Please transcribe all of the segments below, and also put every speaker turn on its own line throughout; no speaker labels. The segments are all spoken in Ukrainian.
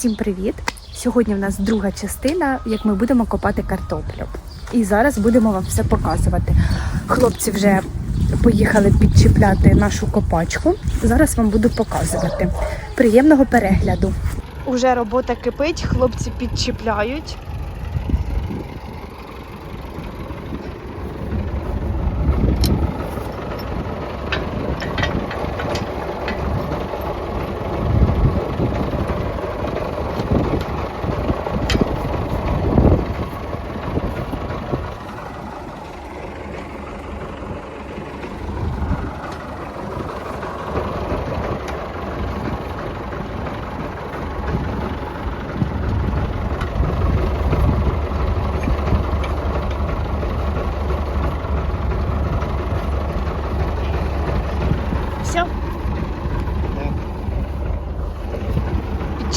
Всім привіт! Сьогодні в нас друга частина, як ми будемо копати картоплю. І зараз будемо вам все показувати. Хлопці вже поїхали підчіпляти нашу копачку. Зараз вам буду показувати. Приємного перегляду. Уже робота кипить, хлопці підчіпляють.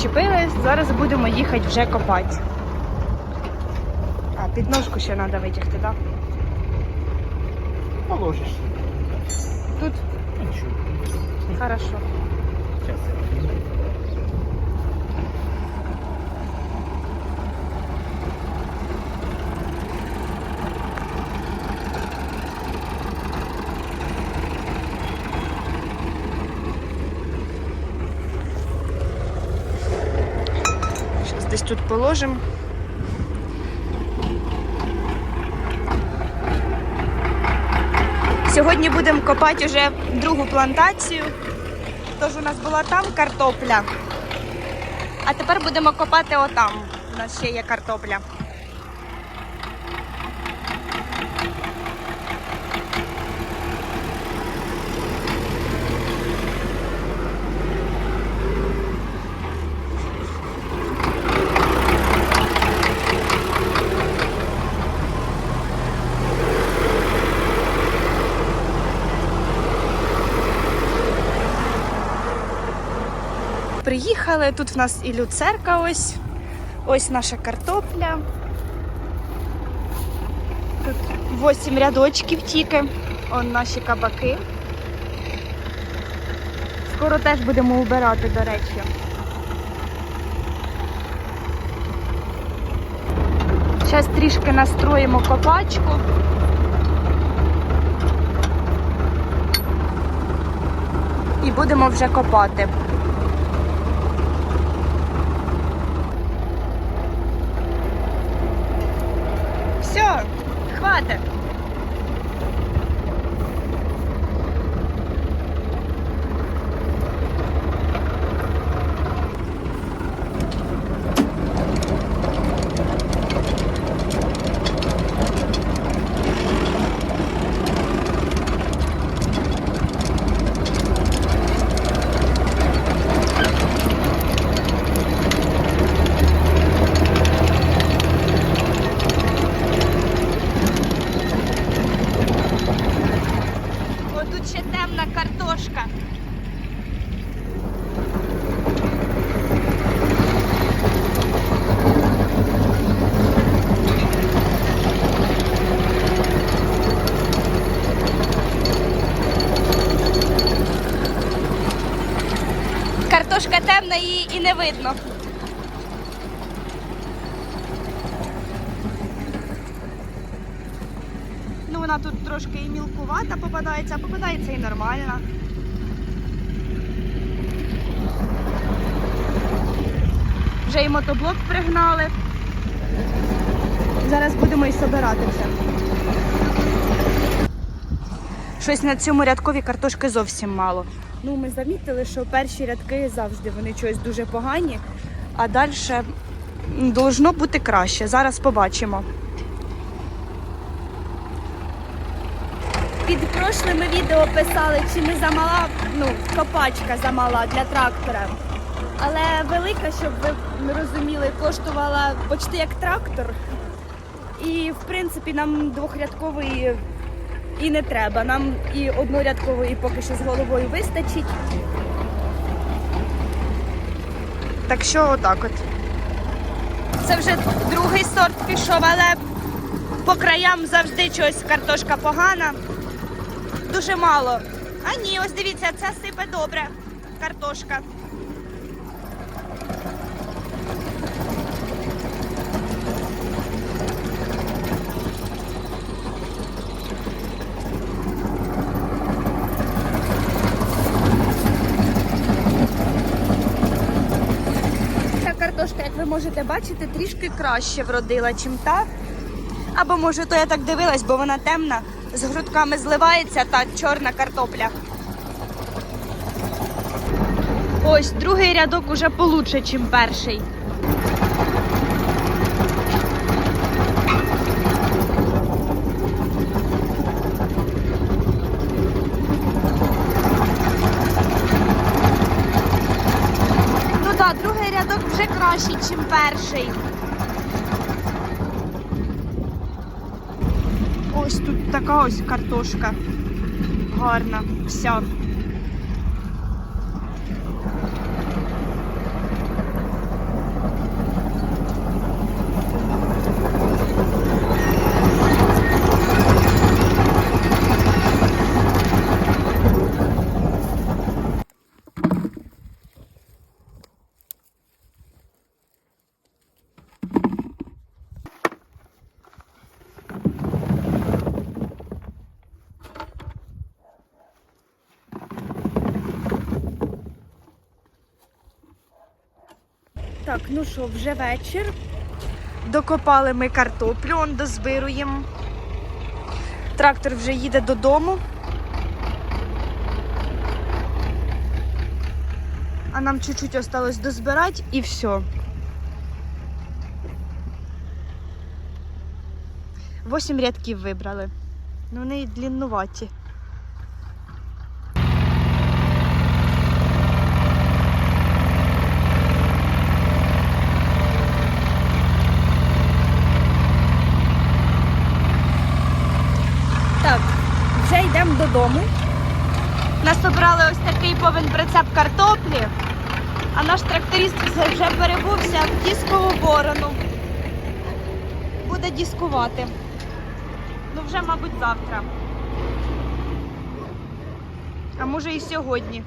Підчепили, зараз будемо їхати вже копати. А, підножку ще треба витягти, так?
Положиш.
Тут
Нічого.
хорошо.
Сейчас.
Зараз десь тут положимо. Сьогодні будемо копати вже другу плантацію. Тож у нас була там картопля. А тепер будемо копати отам. У нас ще є картопля. Приїхали, тут в нас і люцерка ось. Ось наша картопля. Тут 8 рядочків тільки. Он наші кабаки. Скоро теж будемо убирати, до речі. Зараз трішки настроїмо копачку. І будемо вже копати. Все, хватит. О, тут ще темна картошка. Картошка темна її і не видно. Ну, вона тут трошки і мілкувата попадається, а попадається і нормальна. Вже і мотоблок пригнали. Зараз будемо і собирати все. Щось на цьому рядкові картошки зовсім мало. Ну, ми замітили, що перші рядки завжди вони чогось дуже погані, а далі должно бути краще. Зараз побачимо. Під прошлими відео писали, чи не замала, ну, копачка замала для трактора. Але велика, щоб ви розуміли, коштувала почти як трактор. І в принципі нам двохрядкової і не треба. Нам і однорядкової поки що з головою вистачить. Так що отак от. Це вже другий сорт пішов, але по краям завжди щось картошка погана. Дуже мало. А ні, ось дивіться, це сипе добре. Картошка. картошка, як ви можете бачити, трішки краще вродила, чим та. Або може то я так дивилась, бо вона темна, з грудками зливається та чорна картопля. Ось другий рядок уже получше, ніж перший. Ну так, другий рядок кращий, ніж перший. Ось тут така ось картошка. Гарна, вся. Так, ну що, вже вечір. Докопали ми картоплю, он дозбируємо. Трактор вже їде додому. А нам чуть-чуть осталось дозбирати і все. Восім рядків вибрали. Ну, вони дліннуваті. Так, вже йдемо додому. Нас обрали ось такий повен прицеп картоплі, а наш тракторист вже перебувся в дискову борону. Буде дискувати. Ну вже, мабуть, завтра. А може і сьогодні.